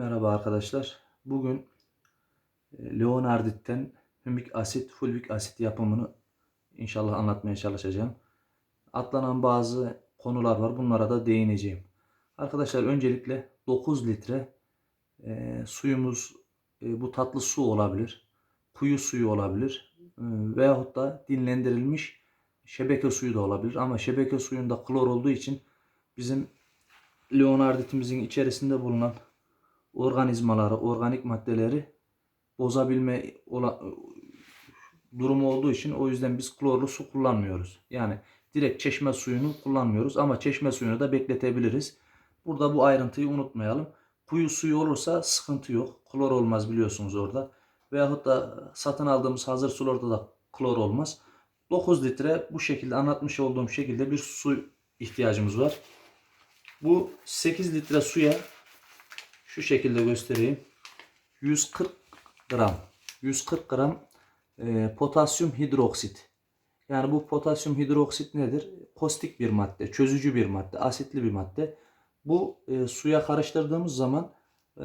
Merhaba arkadaşlar. Bugün e, Leonardit'ten hümik asit, fulvik asit yapımını inşallah anlatmaya çalışacağım. Atlanan bazı konular var. Bunlara da değineceğim. Arkadaşlar öncelikle 9 litre e, suyumuz e, bu tatlı su olabilir. Kuyu suyu olabilir. E, veyahut da dinlendirilmiş şebeke suyu da olabilir. Ama şebeke suyunda klor olduğu için bizim Leonarditimizin içerisinde bulunan organizmaları, organik maddeleri bozabilme durumu olduğu için o yüzden biz klorlu su kullanmıyoruz. Yani direkt çeşme suyunu kullanmıyoruz ama çeşme suyunu da bekletebiliriz. Burada bu ayrıntıyı unutmayalım. Kuyu suyu olursa sıkıntı yok. Klor olmaz biliyorsunuz orada. Veyahut da satın aldığımız hazır sularda da klor olmaz. 9 litre bu şekilde anlatmış olduğum şekilde bir su ihtiyacımız var. Bu 8 litre suya şu şekilde göstereyim. 140 gram 140 gram e, potasyum hidroksit. Yani bu potasyum hidroksit nedir? Kostik bir madde, çözücü bir madde, asitli bir madde. Bu e, suya karıştırdığımız zaman e,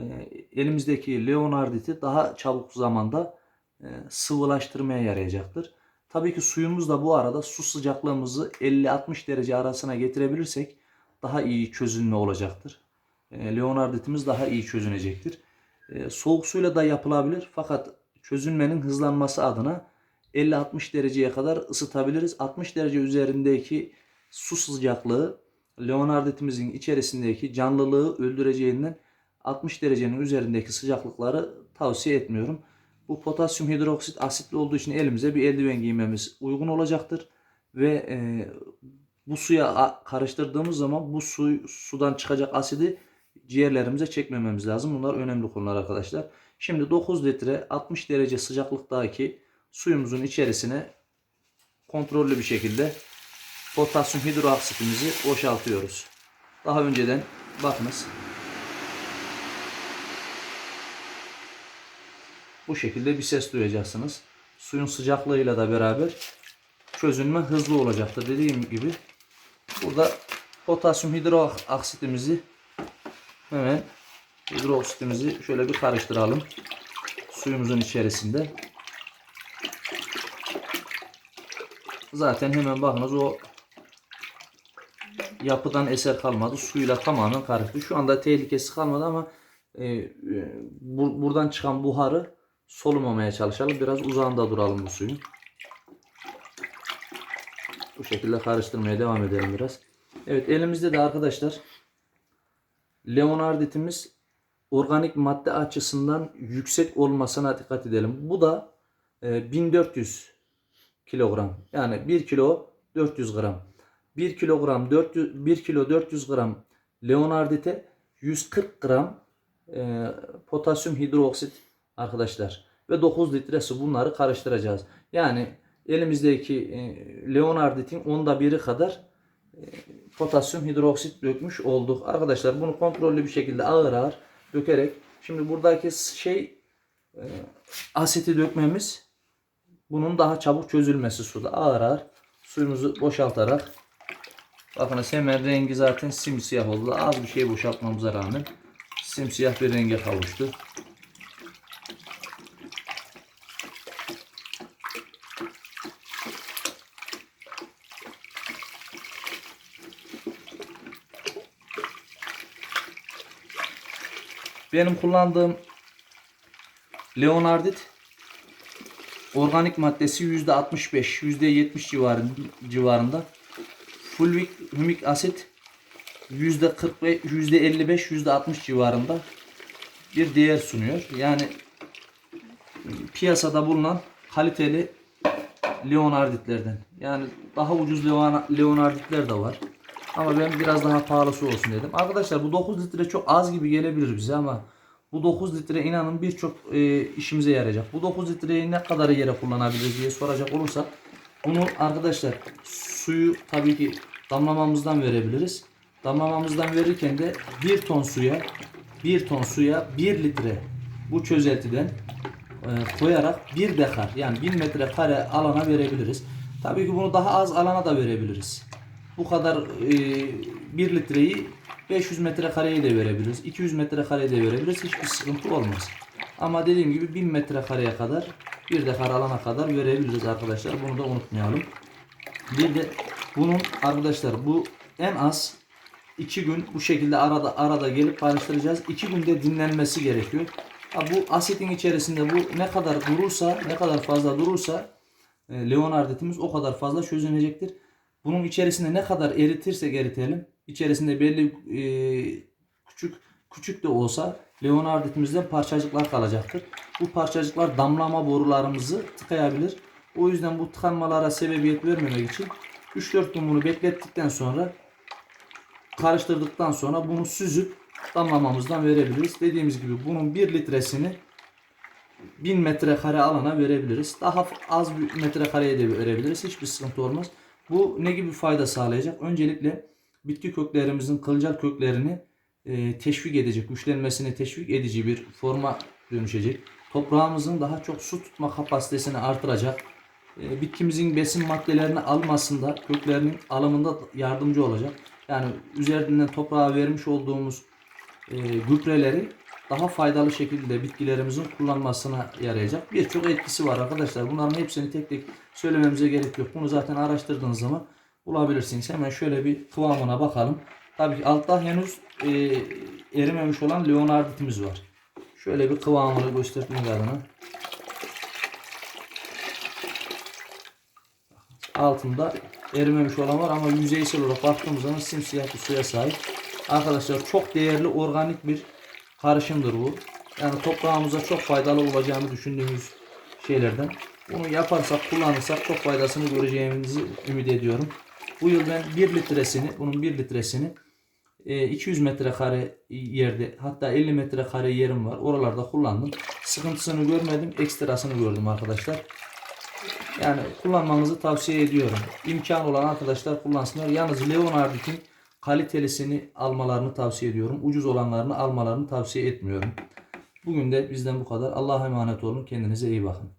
elimizdeki leonarditi daha çabuk zamanda e, sıvılaştırmaya yarayacaktır. Tabii ki suyumuz da bu arada su sıcaklığımızı 50-60 derece arasına getirebilirsek daha iyi çözünme olacaktır. E, Leonarditimiz daha iyi çözünecektir. E, soğuk suyla da yapılabilir fakat çözünmenin hızlanması adına 50-60 dereceye kadar ısıtabiliriz. 60 derece üzerindeki su sıcaklığı Leonarditimizin içerisindeki canlılığı öldüreceğinden 60 derecenin üzerindeki sıcaklıkları tavsiye etmiyorum. Bu potasyum hidroksit asitli olduğu için elimize bir eldiven giymemiz uygun olacaktır. Ve e, bu suya karıştırdığımız zaman bu su, sudan çıkacak asidi ciğerlerimize çekmememiz lazım. Bunlar önemli konular arkadaşlar. Şimdi 9 litre 60 derece sıcaklıktaki suyumuzun içerisine kontrollü bir şekilde potasyum hidroksitimizi boşaltıyoruz. Daha önceden bakınız. Bu şekilde bir ses duyacaksınız. Suyun sıcaklığıyla da beraber çözünme hızlı olacaktır. Dediğim gibi burada potasyum hidroksitimizi hemen hidroksitimizi şöyle bir karıştıralım. Suyumuzun içerisinde. Zaten hemen bakınız o yapıdan eser kalmadı. Suyla tamamen karıştı. Şu anda tehlikesi kalmadı ama e, e, bu, buradan çıkan buharı solumamaya çalışalım. Biraz uzağında duralım bu suyun. Bu şekilde karıştırmaya devam edelim biraz. Evet elimizde de arkadaşlar Leonarditimiz organik madde açısından yüksek olmasına dikkat edelim. Bu da e, 1400 kilogram. Yani 1 kilo 400 gram. 1 kilogram 400 1 kilo 400 gram Leonardite 140 gram e, potasyum hidroksit arkadaşlar ve 9 litre su bunları karıştıracağız. Yani elimizdeki e, Leonarditin onda biri kadar e, potasyum hidroksit dökmüş olduk. Arkadaşlar bunu kontrollü bir şekilde ağır ağır dökerek şimdi buradaki şey e, asiti dökmemiz bunun daha çabuk çözülmesi suda ağır ağır suyumuzu boşaltarak bakın hemen rengi zaten simsiyah oldu. Az bir şey boşaltmamıza rağmen simsiyah bir renge kavuştu. Benim kullandığım Leonardit organik maddesi %65, %70 civarında, civarında. Fulvik hümik asit %40 ve %55, %60 civarında bir değer sunuyor. Yani piyasada bulunan kaliteli Leonarditlerden. Yani daha ucuz Leonarditler de var. Ama ben biraz daha pahalısı olsun dedim. Arkadaşlar bu 9 litre çok az gibi gelebilir bize ama bu 9 litre inanın birçok e, işimize yarayacak. Bu 9 litreyi ne kadar yere kullanabiliriz diye soracak olursak bunu arkadaşlar suyu tabii ki damlamamızdan verebiliriz. Damlamamızdan verirken de 1 ton suya 1 ton suya 1 litre bu çözeltiden e, koyarak 1 dekar yani 1000 metre kare alana verebiliriz. Tabii ki bunu daha az alana da verebiliriz bu kadar e, 1 litreyi 500 metrekareye de verebiliriz. 200 metrekareye de verebiliriz. Hiçbir sıkıntı olmaz. Ama dediğim gibi 1000 metrekareye kadar bir dekar alana kadar verebiliriz arkadaşlar. Bunu da unutmayalım. Bir de bunun arkadaşlar bu en az 2 gün bu şekilde arada arada gelip karıştıracağız. 2 günde dinlenmesi gerekiyor. Ha, bu asitin içerisinde bu ne kadar durursa, ne kadar fazla durursa e, leonarditimiz o kadar fazla çözünecektir. Bunun içerisinde ne kadar eritirsek eritelim, içerisinde belli e, küçük küçük de olsa leonarditimizden parçacıklar kalacaktır. Bu parçacıklar damlama borularımızı tıkayabilir. O yüzden bu tıkanmalara sebebiyet vermemek için 3-4 gün bunu beklettikten sonra karıştırdıktan sonra bunu süzüp damlamamızdan verebiliriz. Dediğimiz gibi bunun 1 litresini 1000 metrekare alana verebiliriz. Daha az bir metrekareye de verebiliriz. Hiçbir sıkıntı olmaz. Bu ne gibi fayda sağlayacak? Öncelikle bitki köklerimizin kılcal köklerini e, teşvik edecek, güçlenmesini teşvik edici bir forma dönüşecek. Toprağımızın daha çok su tutma kapasitesini artıracak. E, bitkimizin besin maddelerini almasında, köklerinin alımında yardımcı olacak. Yani üzerinden toprağa vermiş olduğumuz e, gübreleri daha faydalı şekilde bitkilerimizin kullanmasına yarayacak. Birçok etkisi var arkadaşlar. Bunların hepsini tek tek söylememize gerek yok. Bunu zaten araştırdığınız zaman bulabilirsiniz. Hemen şöyle bir kıvamına bakalım. Tabii ki altta henüz e, erimemiş olan leonarditimiz var. Şöyle bir kıvamını göstermek adına. Altında erimemiş olan var ama yüzeysel olarak baktığımız zaman simsiyah bir suya sahip. Arkadaşlar çok değerli organik bir karışımdır bu. Yani toprağımıza çok faydalı olacağını düşündüğümüz şeylerden. Bunu yaparsak, kullanırsak çok faydasını göreceğimizi ümit ediyorum. Bu yıl ben 1 litresini, bunun 1 litresini e, 200 metrekare yerde hatta 50 metrekare yerim var. Oralarda kullandım. Sıkıntısını görmedim, ekstrasını gördüm arkadaşlar. Yani kullanmanızı tavsiye ediyorum. İmkan olan arkadaşlar kullansınlar. Yalnız Leonard'ın kalitelisini almalarını tavsiye ediyorum. Ucuz olanlarını almalarını tavsiye etmiyorum. Bugün de bizden bu kadar. Allah'a emanet olun. Kendinize iyi bakın.